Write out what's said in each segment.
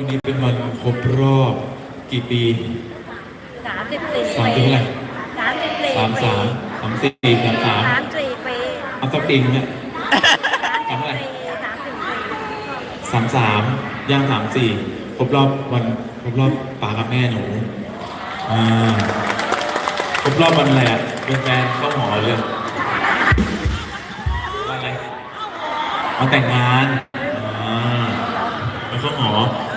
วันนี้เป็นวันครบรอบกี่ปีสามสิบสี่สามปีสิบเท่าไหร่สามสิบสี่สามสามสามสี่สามสามสามสี่ปีเอาสักปีนึงเนี่ยสามสามเท่าไหร่สี่สามสิบสี่สามสามย่างสามสี่ครบรอบวันครบรอบป๋ากับแม่หนูอ่าครบรอบวันอะไรอะเป็นแฟนเข้าหอเลยวันอะไรวันแต่งงานอ่าแล้วเข้าห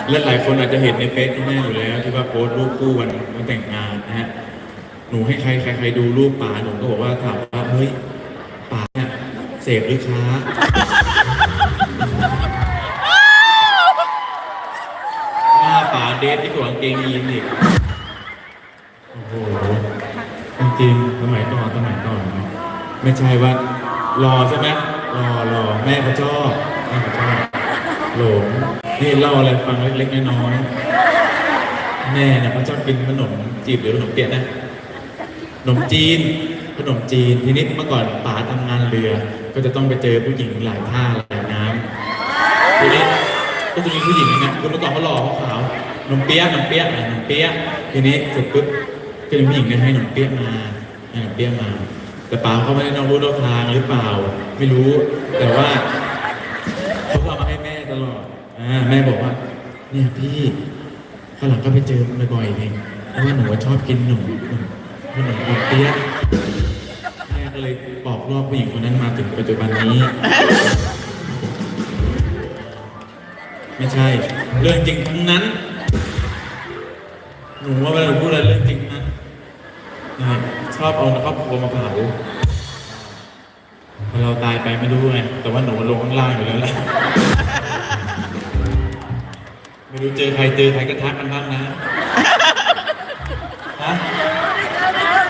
อเล่นหลายคนอาจจะเห็นในเฟซคุณแม่อยู่แล้ว ที่ว่าโพสต์รูปคู่วันวันแต่งงานนะฮะหนูให้ใครใครใครดูรูปป๋าหนูก็บอกว่าถามว่าเฮ้ยป๋าเนี่ยเสพหรือค้าหน้าป่าเดทที่กว่ากางเกงยีนอีกโอ้โหจริงๆสมัยก่อนสมัยก่อนนะไม่ใช่ว่ารอใช่ไหมรอรอแม่เขาชอบแม่เขาชอบหลง นี่เล่าอะไรฟังเล็กๆน้อยๆแม่เนี่ยเขาชอบกินขนมจีบหรือขนมเปี๊ยะนะขนมจีนขนมจีนทีนี้เมื่อก่อนป๋าทำงานเรือ ก็จะต้องไปเจอผู้หญิงหลายท่าหลายน้ำทีนี้ก็จะมีผู้หญิงนะคือเมื่อก่อนเขาหล่อเขาขาวหนุ่มเปี้ยะหนุ่มเปี้ยะอะหนุ่มเปี้ยะทีนี้เสร็จปุ๊บก็จะมีผู้หญิงเนี่ยให้หนุ่มเปี้ยะมาให้หนุ่มเปี้ยะมา แต่ป๋าเขาไม่ได้นอกรู้นอกทางหรือเปล่า ไม่รู้แต่ว่าเขาก็เอามาให้แม่ตลอด อ่าแม่บอกว่า เนี่ยพี่ข้างหลังก็ไปเจอมันบ่อยๆเองเพราะว่าหนูชอบกินหนุ่มหนุ่มขนมหนุ่มเปี้ยะแม่ก็เลยบอกรอบผู้หญิงคนนั้นมาถึงปัจจุบันนี้ ไม่ใช่ เรื่องจริงทั้งนั้น หนูว่าเวลาหนูพูดอะไรเรื่องจริงนะใช่ชอบเอาครอบครัวมาเผาพอเราตายไปไม่รู้ไงแต่ว่าหนูลงข้างล่างอยู่แล้วแหละ ไม่รู้เจอใครเจอใครก็ทักกันบ้างนะฮะ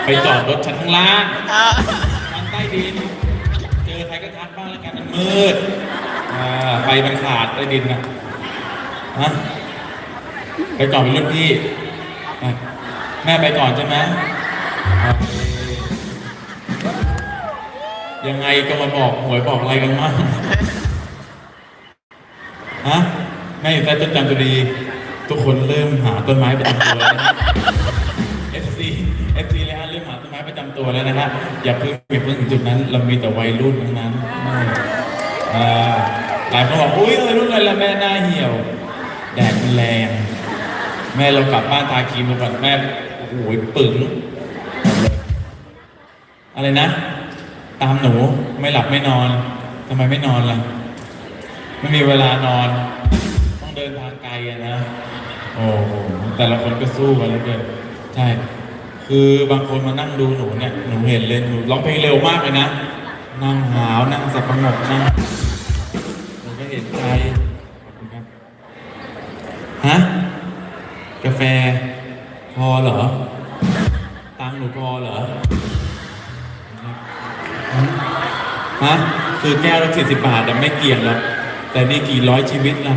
ไปจอดรถชั้นข้างล่างชั้นใต้ดิน เจอใครก็ทักบ้างแล้วกันมันมืดอ่าไฟมันขาดใต้ดินนะฮะไปก่อนเป็นรุ่นพี่อะแม่ไปก่อนใช่ไหมโอเคยังไงก็มาบอกหวยบอกอะไรกันบ้างฮะ แม่อยู่ใต้ต้นจามจุรี ทุกคนเริ่มหาต้นไม้ประจำตัวแล้วนะ FC FC เลยฮะเริ่มหาต้นไม้ประจำตัวแล้วนะฮะอย่าเพิ่งอย่าเพิ่งถึงจุดนั้น เรามีแต่วัยรุ่นทั้งนั้นอ่าหลายคนบอกอุ้ยวัยรุ่นอะไรละแม่หน้าเหี่ยว แดดมันแรง แม่เรากลับบ้านทาครีมมาก่อนแม่โอ้โหปึ๋งอะไรนะ ตามหนูไม่หลับไม่นอนทำไมไม่นอนล่ะ ไม่มีเวลานอน ดินทางไกลอะนะ โอ้โหแต่ละคนก็สู้กันเหลยเกินใช่ คือบางคนมานั่งดูหนูเนี่ย หนูเห็นเลยหนูร้องเพลงเร็วมากเลยนะ นั่งหาว นั่งสับประงกนั่งหนูก็เห็นใจขอบคุณครับ ฮะ กาแฟ พอเหรอ ตังค์หนูพอเหรอ ฮะ คือแก้วละสี่สิบบาทแต่ไม่เกี่ยงหรอกแต่นี่กี่ร้อยชีวิตนะ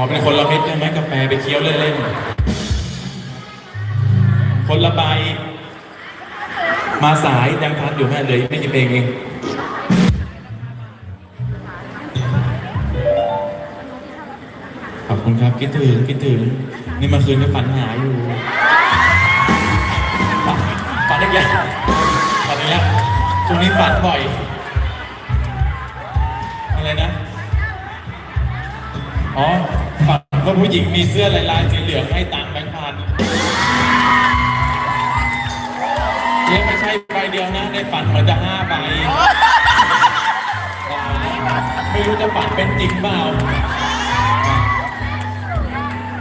ขอเป็นคนละเม็ดได้ไหมกาแฟไปเคี้ยวเล่นๆ คนละใบ มาสายยังทันอยู่แม่เลยไม่กี่เพลงเองขอบคุณครับคิดถึงคิดถึง นี่มื่อคืนก็ฝันหายอยู่ฝันฝันอีกแล้วฝันอีกแล้วช่วงนี้ฝันบ่อย อะไรนะ อ๋อฝันว่าผู้หญิงมีเสื้อลายลายๆสีเหลืองให้ตังค์แบงค์พันเลี้ยไม่ใช่ใบเดียวนะในฝันเหมือนจะห้าใบไม่รู้จะฝันเป็นจริงเปล่า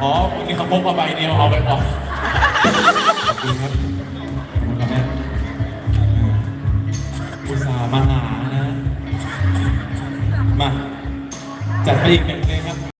อ๋อวันนี้เขาพกมาใบเดียวเอาไปออกขอบคุณครับขอบคุณครับแม่อุตส่าห์มาหานะ มา จัดไปอีกหนึ่ง